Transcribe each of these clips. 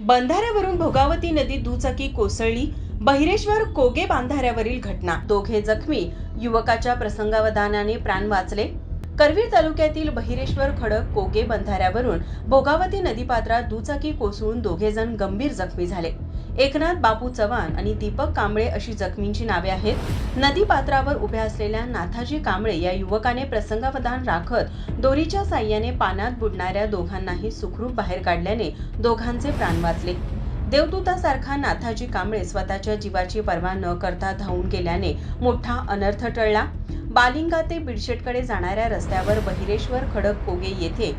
बंधाऱ्यावरून भोगावती नदीत दुचाकी कोसळली. बहिरेश्वर कोगे बांधाऱ्यावरील घटना. दोघे जखमी. युवकाच्या प्रसंगावधानाने प्राण वाचले. करवीर तालुक्यातील बहिरेश्वर खडक कोगे बंधाऱ्यावरून भोगावती नदीपात्रात दुचाकी कोसळून दोघे जण गंभीर जखमी झाले. एकनाथ बापू चव्हाण आणि दीपक कांबळे अशी जखमींची नावे आहेत. नदीपात्रावर उभ्या असलेल्या नाथाजी कांबळे या युवकाने प्रसंगावधान राखत दोरीच्या साह्याने पाण्यात बुडणाऱ्या दोघांनाही सुखरूप बाहेर काढल्याने दोघांचे प्राण वाचले. देवदूतासारखा नाथाजी कांबळे स्वतःच्या जीवाची पर्वा न करता धावून गेल्याने मोठा अनर्थ टळला. बालिंगा ते बिडशेटकडे जाणाऱ्या रस्त्यावर बहिरेश्वर खडक कोगे येथे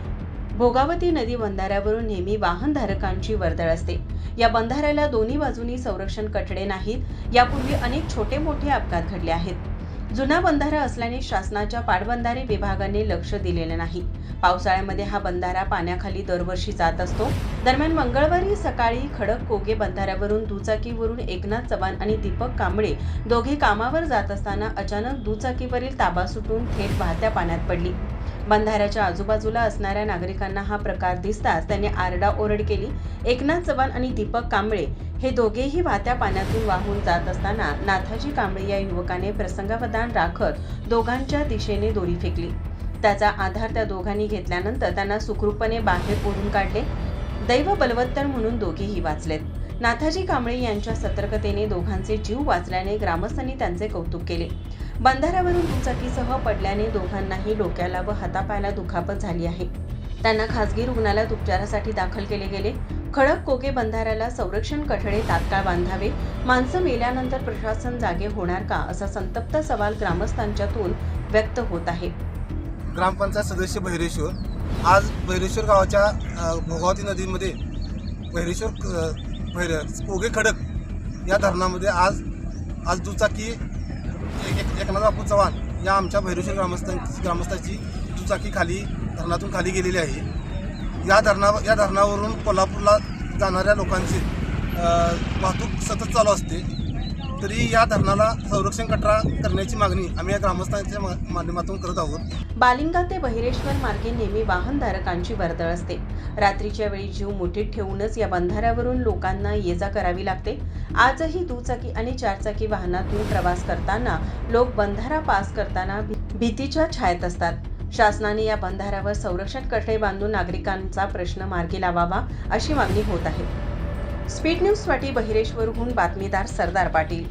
भोगावती नदी बंधाऱ्यावरून नेहमी वाहनधारकांची वर्दळ असते. या बंधाऱ्याला दोन्ही बाजूनी संरक्षण कठडे नाहीत. यापूर्वी अनेक छोटे मोठे अपघात घडले आहेत. जुना बंधारा असल्याने शासनाच्या पाटबंधारे विभागाने लक्ष दिलेले नाही. पावसाळ्यामध्ये हा बंधारा पाण्याखाली दरवर्षी जात असतो. दरम्यान मंगळवारी सकाळी खडक कोगे बंधाऱ्यावरून दुचाकीवरून एकनाथ चव्हाण आणि दीपक कांबळे दोघे कामावर जात असताना अचानक दुचाकीवरील ताबा सुटून थेट वाहत्या पाण्यात पडली. बंधाऱ्याच्या आजूबाजूला असणाऱ्या नागरिकांना हा प्रकार दिसताच त्यांनी आरडाओरड केली. एकनाथ चव्हाण आणि दीपक कांबळे हे दोघेही वाहत्या पाण्यातून वाहून जात असताना नाथाजी कांबळे या युवकाने प्रसंगावधान राखत दोघांच्या दिशेने दोरी फेकली. त्याचा आधार त्या दोघांनी घेतल्यानंतर त्यांना सुखरूपपणे बाहेर ओढून काढले. दैव बलवत्तर म्हणून दोघेही वाचलेत. नाथाजी कांबळे यांच्या सतर्कतेने दोघांचे जीव वाचल्याने ग्रामस्थांनी त्यांचे कौतुक केले. बंधाऱ्यावरून दुचाकीसह पडल्याने दोघांनाही डोक्याला व हातापायाला दुखापत झाली आहे. त्यांना खासगी रुग्णालयात उपचारासाठी दाखल केले गेले. खडक कोगे बंधाऱ्याला संरक्षण कठडे तात्काळ बांधावे माणसं मेल्यानंतर प्रशासन जागे होणार का असा संतप्त सवाल ग्रामस्थांच्यातून व्यक्त होत आहे. ग्रामपंचायत सदस्य बहिरेश्वर आज बहिरेश्वर गावाच्या भोगावती नदीमध्ये बहिरेश्वर भैर बहिरे कोगे खडक या धरणामध्ये आज आज दुचाकी एक- एक- एकनाथ बापू चव्हाण या आमच्या बहिरेश्वर ग्रामस्थां ग्रामस्थाची दुचाकी खाली धरणातून खाली गेलेली आहे. या धरणा या धरणावरून कोल्हापूरला जाणाऱ्या लोकांची वाहतूक सतत चालू असते. तरी या धरणाला संरक्षण कटरा करण्याची मागणी आम्ही या ग्रामस्थांच्या माध्यमातून करत आहोत. बालिंगा ते बहिरेश्वर मार्गे नेहमी वाहनधारकांची वर्दळ असते. रात्रीच्या वेळी जीव मुठीत ठेवूनच या बंधाऱ्यावरून लोकांना ये जा करावी लागते. आजही दुचाकी आणि चारचाकी वाहनातून प्रवास करताना लोक बंधारा पास करताना भीतीच्या छायेत असतात. शासनाने या बंधाऱ्यावर संरक्षण कठडे बांधून नागरिकांचा प्रश्न मार्गी लावावा अशी मागणी होत आहे. स्पीड न्यूजसाठी बहिरेश्वरहून बातमीदार सरदार पाटील.